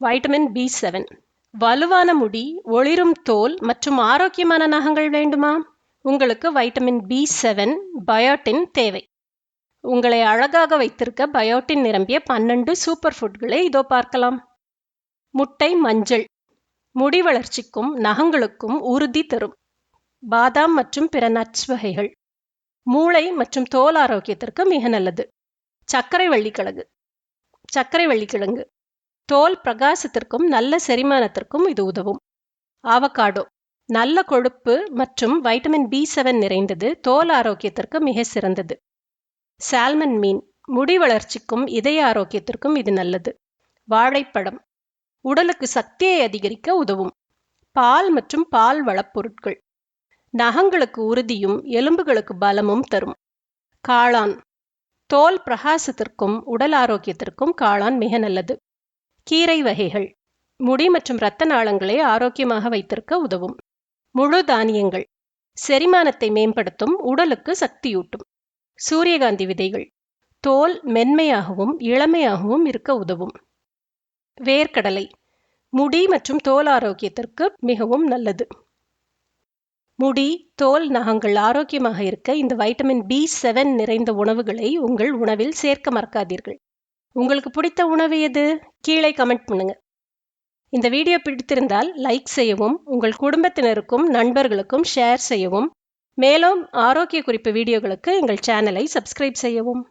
Vitamin B seven வலுவான முடி ஒளிரும் தோல் மற்றும் ஆரோக்கியமான நகங்கள் வேண்டுமா? உங்களுக்கு வைட்டமின் பி செவன் பயோட்டின் தேவை. உங்களை அழகாக வைத்திருக்க பயோட்டின் நிரம்பிய பன்னெண்டு சூப்பர் ஃபுட்களை இதோ பார்க்கலாம். முட்டை மஞ்சள். முடி வளர்ச்சிக்கும் நகங்களுக்கும் உறுதி தரும். பாதாம் மற்றும் பிற நட்ஸ் வகைகள். மூளை மற்றும் தோல் ஆரோக்கியத்திற்கு மிக நல்லது. சர்க்கரை வள்ளிக்கிழங்கு. சர்க்கரை வள்ளிக்கிழங்கு. தோல் பிரகாசத்திற்கும் நல்ல செரிமானத்திற்கும் இது உதவும். ஆவகாடோ. நல்ல கொழுப்பு மற்றும் வைட்டமின் பி செவன் நிறைந்தது. தோல் ஆரோக்கியத்திற்கு மிக சிறந்தது. சால்மன் மீன். முடி வளர்ச்சிக்கும் இதய ஆரோக்கியத்திற்கும் இது நல்லது. வாழைப்பழம். உடலுக்கு சக்தியை அதிகரிக்க உதவும். பால் மற்றும் பால் வளப்பொருட்கள். நகங்களுக்கு உறுதியும் எலும்புகளுக்கு பலமும் தரும். காளான். தோல் பிரகாசத்திற்கும் உடல் ஆரோக்கியத்திற்கும் காளான் மிக நல்லது. கீரை வகைகள். முடி மற்றும் இரத்த நாளங்களை ஆரோக்கியமாக வைத்திருக்க உதவும். முழு தானியங்கள். செரிமானத்தை மேம்படுத்தும் உடலுக்கு சக்தியூட்டும். சூரியகாந்தி விதைகள். தோல் மென்மையாகவும் இளமையாகவும் இருக்க உதவும். வேர்க்கடலை. முடி மற்றும் தோல் ஆரோக்கியத்திற்கு மிகவும் நல்லது. முடி தோல் நகங்கள் ஆரோக்கியமாக இருக்க இந்த வைட்டமின் பி செவன் நிறைந்த உணவுகளை உங்கள் உணவில் சேர்க்க மறக்காதீர்கள். உங்களுக்கு பிடித்த உணவு எது? கீழே கமெண்ட் பண்ணுங்க. இந்த வீடியோ பிடித்திருந்தால் லைக் செய்யவும் உங்கள் குடும்பத்தினருக்கும் நண்பர்களுக்கும் ஷேர் செய்யவும். மேலும் ஆரோக்கிய குறிப்பு வீடியோகளுக்கு எங்கள் சேனலை சப்ஸ்கிரைப் செய்யவும்.